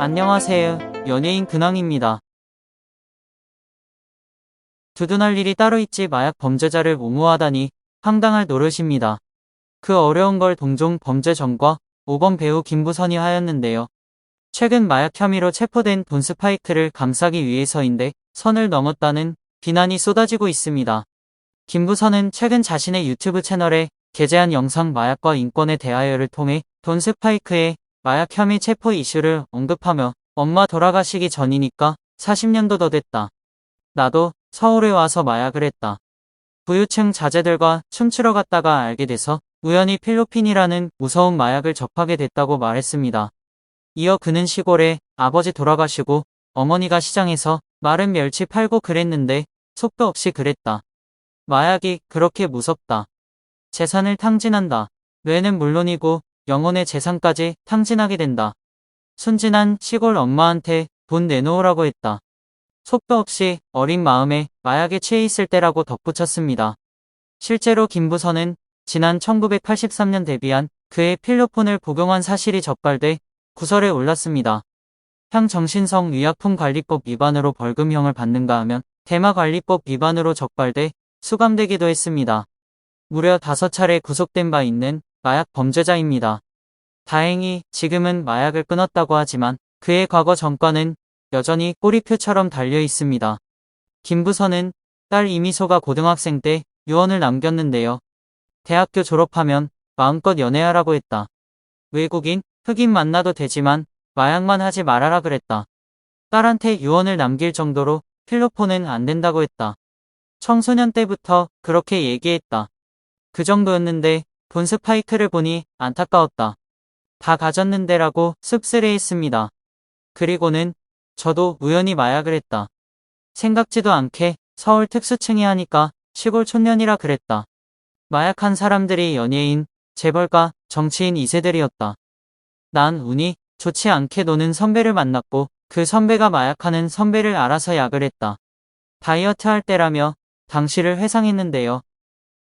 안녕하세요. 연예인 근황입니다. 두둔할 일이 따로 있지 마약 범죄자를 옹호하다니 황당할 노릇입니다. 그 어려운 걸 동종 범죄전과 5번 배우 김부선이 하였는데요. 최근 마약 혐의로 체포된 돈 스파이크를 감싸기 위해서인데 선을 넘었다는 비난이 쏟아지고 있습니다. 김부선은 최근 자신의 유튜브 채널에 게재한 영상 마약과 인권에 대하여를 통해 돈 스파이크의 마약 혐의 체포 이슈를 언급하며 엄마 돌아가시기 전이니까 40년도 더 됐다. 나도 서울에 와서 마약을 했다. 부유층 자제들과 춤추러 갔다가 알게 돼서 우연히 필로핀이라는 무서운 마약을 접하게 됐다고 말했습니다. 이어 그는 시골에 아버지 돌아가시고 어머니가 시장에서 마른 멸치 팔고 그랬는데 속도 없이 그랬다. 마약이 그렇게 무섭다. 재산을 탕진한다. 뇌는 물론이고 영혼의 재산까지 탕진하게 된다. 순진한 시골 엄마한테 돈 내놓으라고 했다. 속도 없이 어린 마음에 마약에 취해 있을 때라고 덧붙였습니다. 실제로 김부선은 지난 1983년 데뷔한 그의 필로폰을 복용한 사실이 적발돼 구설에 올랐습니다. 향정신성 의약품 관리법 위반으로 벌금형을 받는가 하면 대마관리법 위반으로 적발돼 수감되기도 했습니다. 무려 5차례 구속된 바 있는 마약 범죄자입니다. 다행히 지금은 마약을 끊었다고 하지만 그의 과거 전과는 여전히 꼬리표처럼 달려 있습니다. 김부선은 딸 이미소가 고등학생 때 유언을 남겼는데요. 대학교 졸업하면 마음껏 연애하라고 했다. 외국인, 흑인 만나도 되지만 마약만 하지 말아라 그랬다. 딸한테 유언을 남길 정도로 필로폰은 안 된다고 했다. 청소년 때부터 그렇게 얘기했다. 그 정도였는데 돈 스파이크를 보니 안타까웠다. 다 가졌는데라고 씁쓸해했습니다. 그리고는 저도 우연히 마약을 했다. 생각지도 않게 서울 특수층이 하니까 시골 촌년이라 그랬다. 마약한 사람들이 연예인, 재벌가, 정치인 2세들이었다. 난 운이 좋지 않게 노는 선배를 만났고 그 선배가 마약하는 선배를 알아서 약을 했다. 다이어트 할 때라며 당시를 회상했는데요.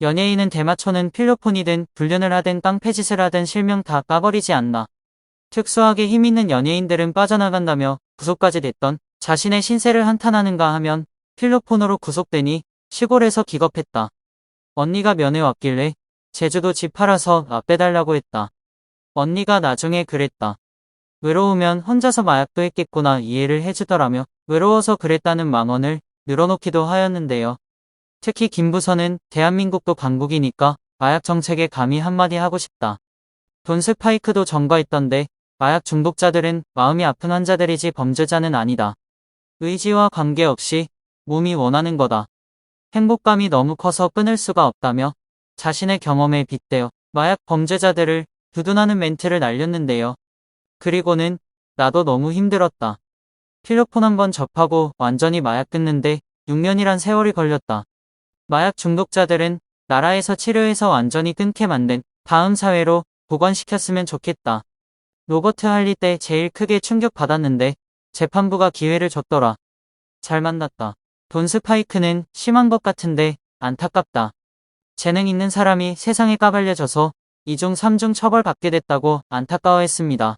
연예인은 대마초는 필로폰이 든 불륜을 하든 깡패짓을 하든 실명 다 까버리지 않나. 특수하게 힘있는 연예인들은 빠져나간다며 구속까지 됐던 자신의 신세를 한탄하는가 하면 필로폰으로 구속되니 시골에서 기겁했다. 언니가 면회 왔길래 제주도 집 팔아서 나 빼달라고 했다. 언니가 나중에 그랬다. 외로우면 혼자서 마약도 했겠구나 이해를 해주더라며 외로워서 그랬다는 망언을 늘어놓기도 하였는데요. 특히 김부선은 대한민국도 강국이니까 마약 정책에 감히 한마디 하고 싶다. 돈 스파이크도 전과했던데 마약 중독자들은 마음이 아픈 환자들이지 범죄자는 아니다. 의지와 관계없이 몸이 원하는 거다. 행복감이 너무 커서 끊을 수가 없다며 자신의 경험에 빗대어 마약 범죄자들을 두둔하는 멘트를 날렸는데요. 그리고는 나도 너무 힘들었다. 필로폰 한 번 접하고 완전히 마약 끊는데 6년이란 세월이 걸렸다. 마약 중독자들은 나라에서 치료해서 완전히 끊게 만든 다음 사회로 보관시켰으면 좋겠다. 로버트 할리 때 제일 크게 충격받았는데 재판부가 기회를 줬더라. 잘 만났다. 돈 스파이크는 심한 것 같은데 안타깝다. 재능 있는 사람이 세상에 까발려져서 2중 3중 처벌받게 됐다고 안타까워했습니다.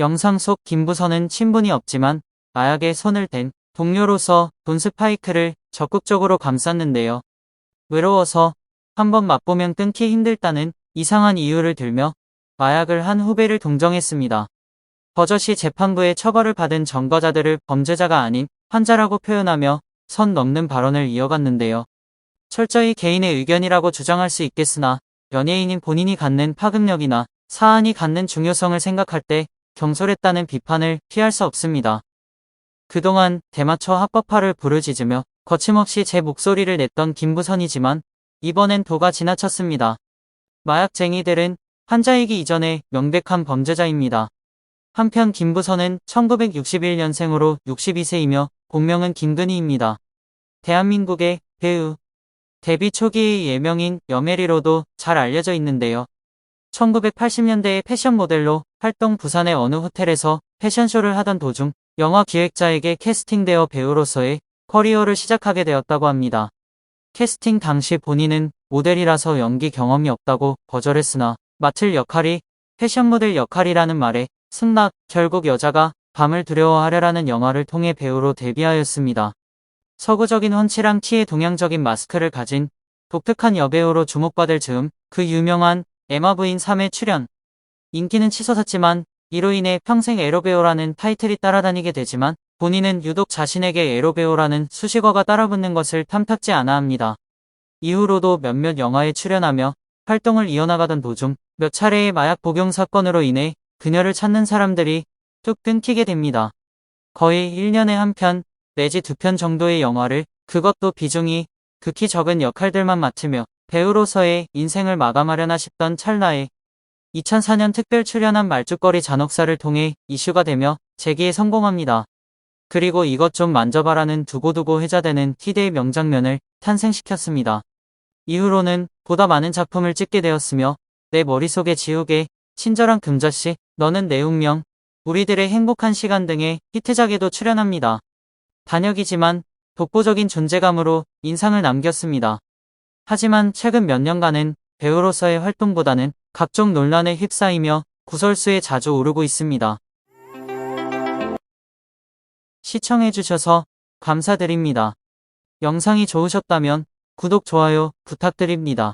영상 속 김부선은 친분이 없지만 마약에 손을 댄 동료로서 돈 스파이크를 적극적으로 감쌌는데요. 외로워서 한번 맛보면 끊기 힘들다는 이상한 이유를 들며 마약을 한 후배를 동정했습니다. 버젓이 재판부의 처벌을 받은 전과자들을 범죄자가 아닌 환자라고 표현하며 선 넘는 발언을 이어갔는데요. 철저히 개인의 의견이라고 주장할 수 있겠으나 연예인인 본인이 갖는 파급력이나 사안이 갖는 중요성을 생각할 때 경솔했다는 비판을 피할 수 없습니다. 그동안 대마초 합법화를 부르짖으며 거침없이 제 목소리를 냈던 김부선이지만 이번엔 도가 지나쳤습니다. 마약쟁이들은 환자이기 이전에 명백한 범죄자입니다. 한편 김부선은 1961년생으로 62세이며 본명은 김근희입니다. 대한민국의 배우, 데뷔 초기의 예명인 여메리로도 잘 알려져 있는데요. 1980년대에 패션 모델로 활동 부산의 어느 호텔에서 패션쇼를 하던 도중 영화 기획자에게 캐스팅되어 배우로서의 커리어를 시작하게 되었다고 합니다. 캐스팅 당시 본인은 모델이라서 연기 경험이 없다고 거절했으나 맡을 역할이 패션 모델 역할이라는 말에 승낙, 결국 여자가 밤을 두려워하려라는 영화를 통해 배우로 데뷔하였습니다. 서구적인 훤칠한 키에 동양적인 마스크를 가진 독특한 여배우로 주목받을 즈음 그 유명한 에마 부인 3회 출연. 인기는 치솟았지만 이로 인해 평생 에로배우라는 타이틀이 따라다니게 되지만 본인은 유독 자신에게 에로배우라는 수식어가 따라붙는 것을 탐탁지 않아 합니다. 이후로도 몇몇 영화에 출연하며 활동을 이어나가던 도중 몇 차례의 마약 복용 사건으로 인해 그녀를 찾는 사람들이 뚝 끊기게 됩니다. 거의 1년에 한 편 내지 두 편 정도의 영화를 그것도 비중이 극히 적은 역할들만 맡으며 배우로서의 인생을 마감하려나 싶던 찰나에 2004년 특별 출연한 말죽거리 잔혹사를 통해 이슈가 되며 재기에 성공합니다. 그리고 이것 좀 만져봐라는 두고두고 회자되는 희대의 명장면을 탄생시켰습니다. 이후로는 보다 많은 작품을 찍게 되었으며 내 머릿속에 지우개, 친절한 금자씨, 너는 내 운명, 우리들의 행복한 시간 등의 히트작에도 출연합니다. 단역이지만 독보적인 존재감으로 인상을 남겼습니다. 하지만 최근 몇 년간은 배우로서의 활동보다는 각종 논란에 휩싸이며 구설수에 자주 오르고 있습니다. 시청해주셔서 감사드립니다. 영상이 좋으셨다면 구독, 좋아요 부탁드립니다.